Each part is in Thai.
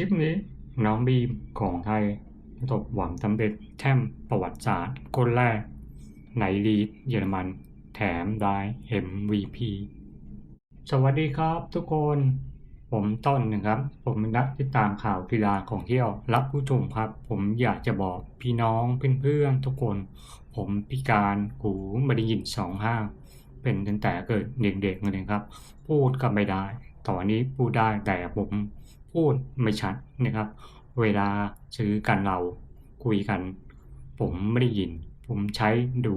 ลิปนี้น้องบีมของไทยประสบหวังสำเร็จแช่มประวัติศาสตร์คนแรกในลีกเยอรมัน แถมได้ MVP สวัสดีครับทุกคน ผมต้นนะครับ ผมเป็นนักติดตามข่าวกีฬาของเที่ยวรับผู้ชมครับ ผมอยากจะบอกพี่น้องเพื่อนๆทุกคน ผมพิการหูไม่ได้ยินสองห้าง เป็นตั้งแต่เกิดเด็กๆเลยครับ พูดก็ไม่ได้ ตอนนี้พูดได้แต่ผมพูดไม่ชัดนะครับ เวลาซื้อกันเราคุยกัน ผมไม่ได้ยิน ผมใช้ดู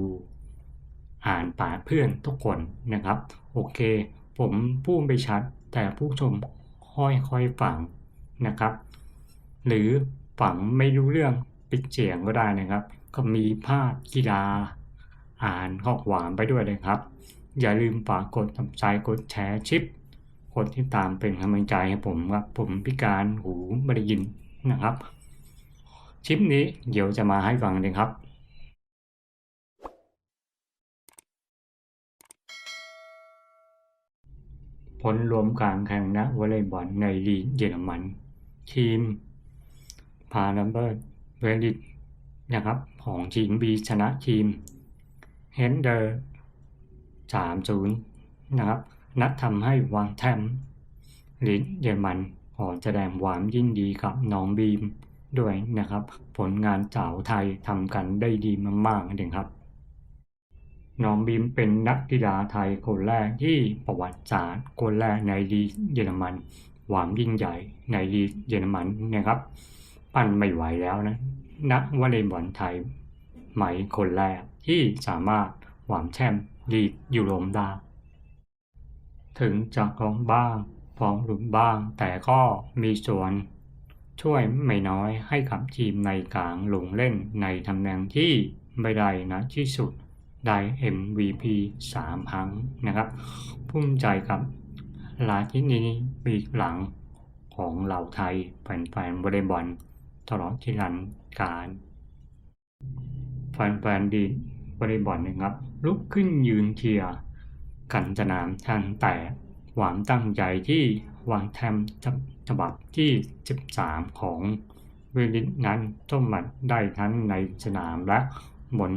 อ่านปากเพื่อนทุกคนนะครับ โอเค ผมพูดไม่ชัด แต่ผู้ชมค่อยๆฟังนะครับ หรือฟังไม่รู้เรื่องปิดเสียงก็ได้นะครับ ก็มีภาพกีฬา อ่านข้อความไปด้วยนะครับ อย่าลืมฝากกดติดตามกดแชร์ชิป กดติดตามเป็นกำลังใจให้ผมครับผมพิการหูไม่ได้ยินนะครับ ชิปนี้เดี๋ยวจะมาให้ฟังเลยครับผลรวมการแข่งนักวอลเลย์บอลในลีกเยอรมัน ทีมพาลัมเบอร์เวลิตนะครับ ของทีมบีชนะทีมเฮนเดอร์สามศูนย์นะครับ นัดทำให้วางแทมลีกเยอรมันขอแสดงความยินดีกับน้องบีมด้วยนะครับ ผลงานสาวไทยทำกันได้ดีมากๆเลยครับ น้องบีมเป็นนักกีฬาไทยคนแรกที่ประวัติศาสตร์คนแรกในลีเยอรมันหวามยิ่งใหญ่ในลีเยอรมันนะครับ ปั้นไม่ไหวแล้วนะ นักวอลเลย์บอลไทยใหม่คนแรกที่สามารถหวามแชมป์ลีกยูโรมได้ ถึงจะร้องบ้างฟ้องหลุมบ้าง แต่ก็มีส่วน ช่วยไม่น้อยให้กับทีมในกลางลงเล่นในตำแหน่งที่ไม่ได้นะที่สุดได้ MVP 3 ครั้งนะครับภูมิใจกับลาที่นี้ปีกหลังของเหล่าไทยแฟนๆวอลเลย์บอลตลอดที่รันการแฟนๆดีวอลเลย์บอลนะครับลุกขึ้นยืนเชียร์ กันสนามทันแต่หวามตั้งใจที่วางแทมฉบับที่ 13 ของเวลิตนั้นต้มมัดได้ทั้งในสนามและบน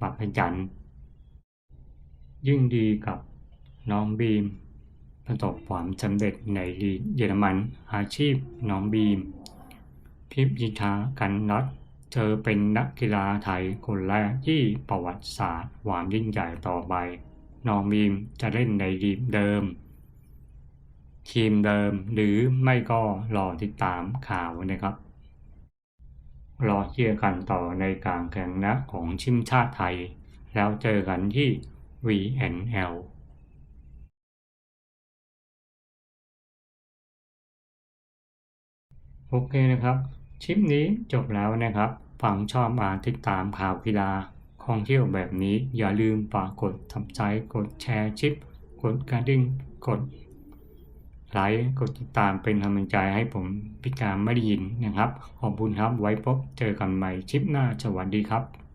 บัพยันทร์ยิ่งดีกับน้องบีม ประสบความสำเร็จในลีกเยอรมันอาชีพน้องบีม พิมยิทากันน็อตเธอเป็นนักกีฬาไทยคนแรกที่ประวัติศาสตร์ความยิ่งใหญ่ต่อไป น้องบีมจะเล่นในลีกเดิม ทีมเดิมหรือไม่ก็รอติดตามข่าวนะครับ รอเชียร์กันต่อในการแข่งนะของชิมชาติไทย แล้วเจอกันที่ VNL โอเคนะครับ ชิปนี้จบแล้วนะครับฟังชอบมาติดตามข่าวกีฬา องเที่ยวแบบนี้อย่าลืมฝากกดทับใจกดแชร์ชิป กดกระดิ่งกดไลค์กดติดตามเป็นกำลังใจให้ผมพิการไม่ได้ยินนะครับ ขอบคุณครับไว้พบเจอกันใหม่ชิปหน้าสวัสดีครับ